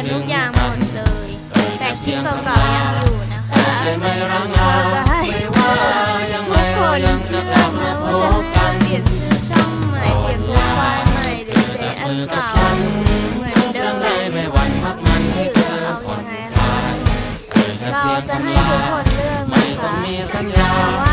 ยนทุกอย่างหมดเลย แต่คลิปเก่าๆยังอยู่นะคะ เราจะให้ทุกคนเลือกนะว่าจะให้เปลี่ยนชื่อช่องใหม่เปลี่ยนโปรไฟล์ใหม่หรือใช้อันเก่าเหมือนเดิมไม่ว่รือเอายังไะเราจะให้ทุกคนเลือกนะคะ